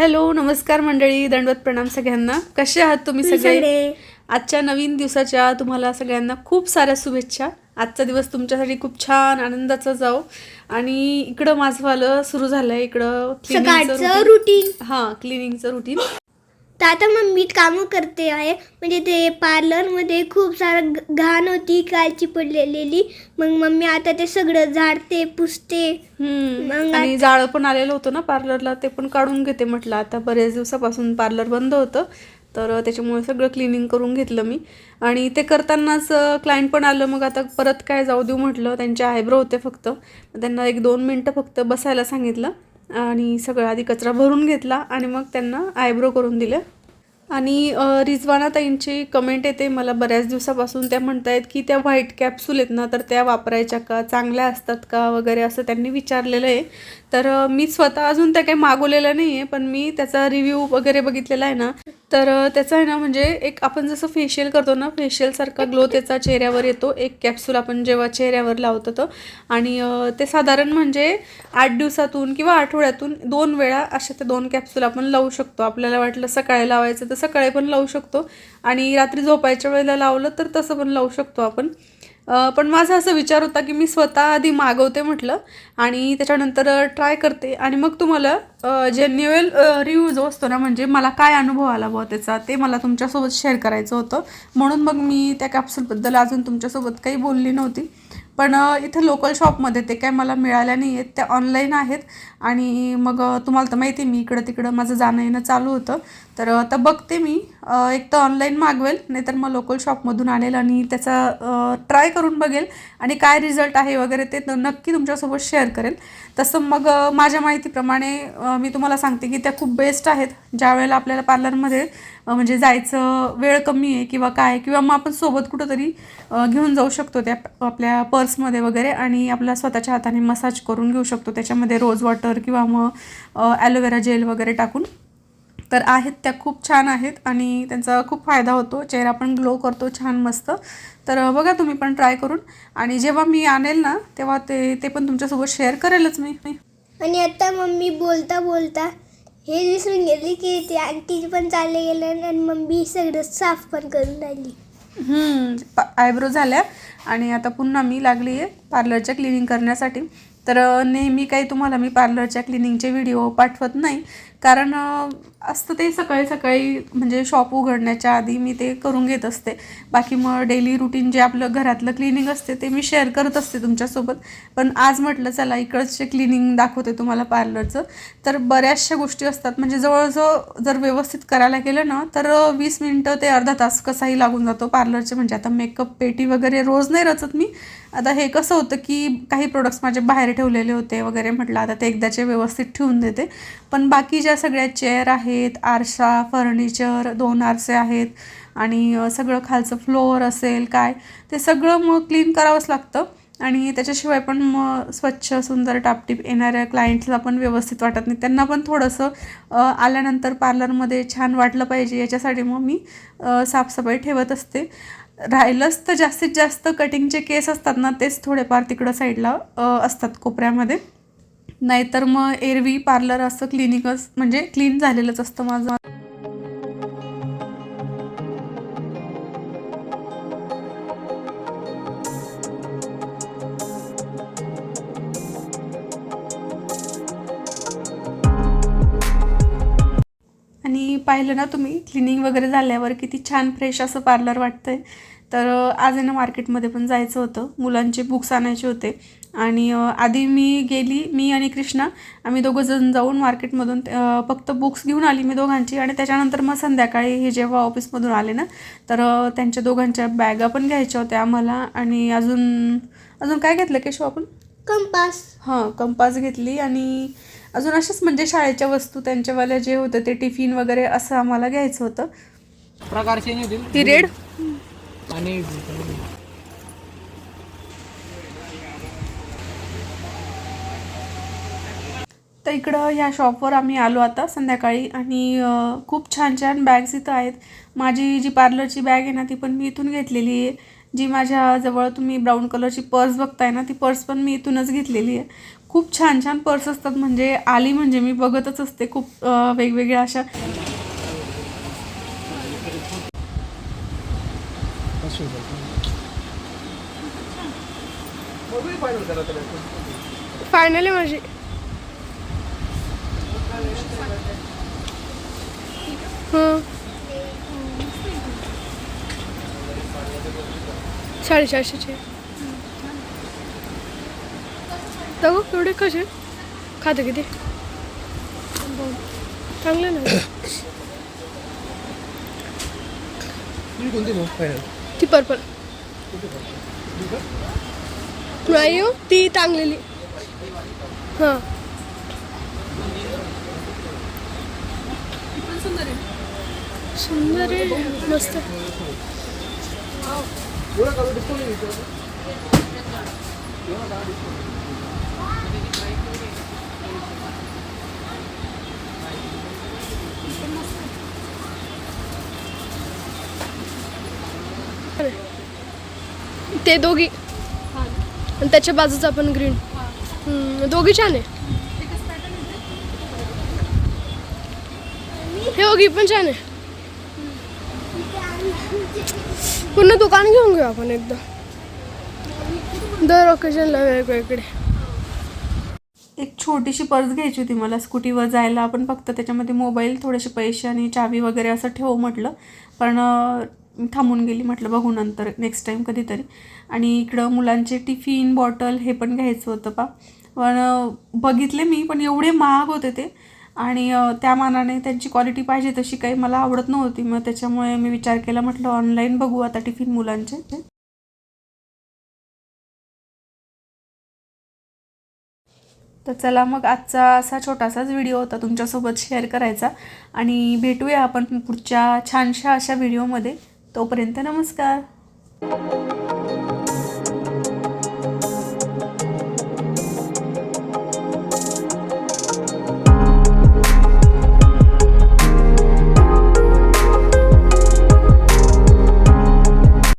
Hello नमस्कार मंडळी दंडवत प्रणाम सगळ्यांना. कसे आहात तुम्ही सगळे? आजच्या नवीन दिवसाच्या तुम्हाला सगळ्यांना खूप साऱ्या शुभेच्छा. आजचा दिवस तुमच्यासाठी खूप छान आनंदाचा जाओ आणि इकडं माझं वालं सुरू झालंय इकडं क्लिनिंगचं रुटीन हां क्लिनिंगचं रुटीन तर आता मम्मी कामं करते आहे. म्हणजे ते पार्लरमध्ये खूप सारं घाण होती कालची पडलेली मग मम्मी आता ते सगळं झाडते पुसते. मग आणि जाळं पण आलेलं होतं ना पार्लरला ते पण काढून घेते म्हटलं. आता बरेच दिवसापासून पार्लर बंद होतं. तर त्याच्यामुळे सगळं क्लिनिंग करून घेतलं मी. आणि ते करतानाच क्लायंट पण आलं. मग आता परत काय जाऊ देऊ म्हटलं. त्यांचे आयब्रो होते फक्त. मग त्यांना एक दोन मिनटं फक्त बसायला सांगितलं. आणि सगळं आधी कचरा भरून घेतला आणि मग त्यांना आयब्रो करून दिले. आणि रिजवाना ताईंची कमेंट येते मला बऱ्याच दिवसापासून त्या म्हणतायत की त्या व्हाईट कॅप्सूल आहेत ना तर त्या वापरायच्या का? चांगल्या असतात का? वगैरे असं त्यांनी विचारलेलं आहे. तर मी स्वतः अजून त्या काही मागवलेलं नाही आहे पण मी त्याचा रिव्ह्यू वगैरे बघितलेला आहे ना. तर त्याचं त्याचा आहे ना म्हणजे एक आपण जसं फेशियल करतो ना फेशियलसारखा ग्लो त्याचा चेहऱ्यावर येतो. एक कॅप्सूल आपण जेव्हा चेहऱ्यावर लावतो तर आणि ते साधारण म्हणजे आठ दिवसातून किंवा आठवड्यातून दोन वेळा अशा ते दोन कॅप्सूल आपण लावू शकतो. आपल्याला वाटलं सकाळी लावायचं तर सकाळी पण लावू शकतो. आणि रात्री झोपायच्या वेळेला लावलं तर तसं पण लावू शकतो आपण. पण माझा असं विचार होता की मी स्वतः आधी मागवते म्हटलं आणि त्याच्यानंतर ट्राय करते. आणि मग तुम्हाला जेन्युअल रिव्ह्यू जो असतो ना म्हणजे मला काय अनुभव आला बुवा त्याचा ते मला तुमच्यासोबत शेअर करायचं होतं. म्हणून मग मी त्या कॅप्सूलबद्दल अजून तुमच्यासोबत काही बोलली नव्हती. पण इथे इथं लोकल शॉपमध्ये ते काय मला मिळाल्या नाही आहेत त्या ऑनलाईन आहेत. आणि मग तुम्हाला तर माहिती आहे मी इकडं तिकडं माझं जाणं येणं चालू होतं. तर आता बघते मी. एक तर ऑनलाईन मागवेल नाहीतर मग लोकल शॉपमधून आणेल आणि त्याचा ट्राय करून बघेल. आणि काय रिझल्ट आहे वगैरे ते नक्की तुमच्यासोबत शेअर करेल. तसं मग माझ्या माहितीप्रमाणे मी तुम्हाला सांगते की त्या खूप बेस्ट आहेत. ज्या वेळेला आपल्याला पार्लरमध्ये म्हणजे जायचं वेळ कमी आहे किंवा काय किंवा मग आपण सोबत कुठंतरी घेऊन जाऊ शकतो त्या आपल्या पर्समध्ये वगैरे आणि आपल्या स्वतःच्या हाताने मसाज करून घेऊ शकतो. त्याच्यामध्ये रोज वॉटर किंवा मग ॲलोवेरा जेल वगैरे टाकून. तर आहेत त्या खूप छान आहेत आणि त्यांचा खूप फायदा होतो. चेहरा पण ग्लो करतो छान मस्त. तर बघा तुम्ही पण ट्राय करून. आणि जेव्हा मी आणेल ना तेव्हा ते ते पण तुमच्यासोबत शेअर करेलच मी. आणि आता मम्मी बोलता बोलता हे विसरून गेली की ते आंटी पण चालले गेले आणि मम्मी सगळं साफ पण करून राहिली. आयब्रो झाल्या. आणि आता पुन्हा मी लागली आहे पार्लरच्या क्लिनिंग करण्यासाठी. तर नेहमी काही तुम्हाला मी पार्लरच्या क्लिनिंगचे व्हिडिओ पाठवत नाही. कारण असतं ते सकाळी सकाळी म्हणजे शॉप उघडण्याच्या आधी मी ते करून घेत असते. बाकी मग डेली रुटीन जे आपलं घरातलं क्लिनिंग असते ते मी शेअर करत असते तुमच्यासोबत. पण आज म्हटलं चला इकडचे क्लिनिंग दाखवते तुम्हाला पार्लरचं तर बऱ्याचशा गोष्टी असतात. म्हणजे जवळजवळ जर व्यवस्थित करायला गेलं ना तर वीस मिनटं ते अर्धा तास कसाही लागून जातो पार्लरचे म्हणजे आता मेकअप पेटी वगैरे रोज नाही रचत मी. आता हे कसं होतं की काही प्रोडक्ट्स माझे बाहेर ठेवलेले होते वगैरे म्हटलं आता ते एकदाचे व्यवस्थित ठेवून देते. पण बाकी ज्या सगळ्या चेअर आहेत आरसा फर्निचर दोन आरसे आहेत आणि सगळं खालचं फ्लोअर असेल काय ते सगळं मग क्लीन करावंच लागतं आणि त्याच्याशिवाय पण मग स्वच्छ सुंदर टापटीप येणाऱ्या क्लायंट्सला पण व्यवस्थित वाटत नाही. त्यांना पण थोडंसं आल्यानंतर पार्लरमध्ये छान वाटलं पाहिजे. याच्यासाठी मग मी साफसफाई ठेवत असते. राहिलंच तर जास्तीत जास्त कटिंगचे केस असतात ना तेच थोडेफार तिकडं साईडला असतात कोपऱ्यामध्ये. नाहीतर मग एरवी पार्लर असं क्लिनिकच म्हणजे क्लीन झालेलंच असतं माझं. आणि पाहिलं ना तुम्ही क्लिनिंग वगैरे झाल्यावर किती छान फ्रेश असं पार्लर वाटतंय. तर आज आहे ना मार्केटमध्ये पण जायचं होतं. मुलांचे बुक्स आणायचे होते. आणि आधी मी गेली मी आणि कृष्णा आम्ही दोघं जण जाऊन मार्केटमधून फक्त बुक्स घेऊन आली मी दोघांची आणि त्याच्यानंतर मग संध्याकाळी हे जेव्हा ऑफिसमधून आले ना तर त्यांच्या दोघांच्या बॅगा पण घ्यायच्या होत्या आम्हाला आणि अजून अजून काय घेतलं केशव आपण? कंपास. हां कंपास घेतली आणि अजून अशाच म्हणजे शाळेच्या वस्तू त्यांच्यावाल्या जे होतं ते टिफिन वगैरे असं आम्हाला घ्यायचं होतं. प्रकार चेंज होतील ती रेड? आणि तर इकडं ह्या शॉपवर आम्ही आलो आता संध्याकाळी आणि खूप छान छान बॅग्स इथं आहेत. माझी जी पार्लरची बॅग आहे ना ती पण मी इथून घेतलेली आहे. जी माझ्या जवळ तुम्ही ब्राऊन कलरची पर्स बघताय ना ती पर्स पण मी इथूनच घेतलेली आहे. खूप छान छान पर्स असतात. म्हणजे आली म्हणजे मी बघतच असते. खूप वेगवेगळ्या अशा फायनल माझी. साडेचारशेचे. बघू एवढे कसे? खाते किती? चांगले ना. ती पर्पल. नाही हो ती टांगलेली हां. सुंदर आहे. मस्त. ते दोघी. आणि त्याच्या बाजूचा आपण ग्रीन दोघी छान आहे. हे दोघी पण छान आहे. पूर्ण दुकान घेऊन घेऊ आपण एकदा. दर ओकेजनला वेगवेगळे. एक छोटीशी पर्स घ्यायची होती मला स्कूटीवर जायला. आपण फक्त त्याच्यामध्ये मोबाईल थोडेसे पैसे आणि चावी वगैरे असं ठेवू म्हटलं. पण थांबून गेली म्हटलं बघू नंतर नेक्स्ट टाईम कधीतरी. आणि इकडं मुलांचे टिफिन बॉटल हे पण घ्यायचं होतं पा. पण बघितले मी पण एवढे महाग होते ते. आणि त्या मानाने त्यांची क्वालिटी पाहिजे तशी काही मला आवडत नव्हती. मग त्याच्यामुळे मी विचार केला म्हटलं ऑनलाईन बघू आता टिफिन मुलांचे. तर चला मग आजचा असा छोटासाच व्हिडिओ होता तुमच्यासोबत शेअर करायचा. आणि भेटूया आपण पुढच्या छानशा अशा व्हिडिओमध्ये तोपर्यंत नमस्कार.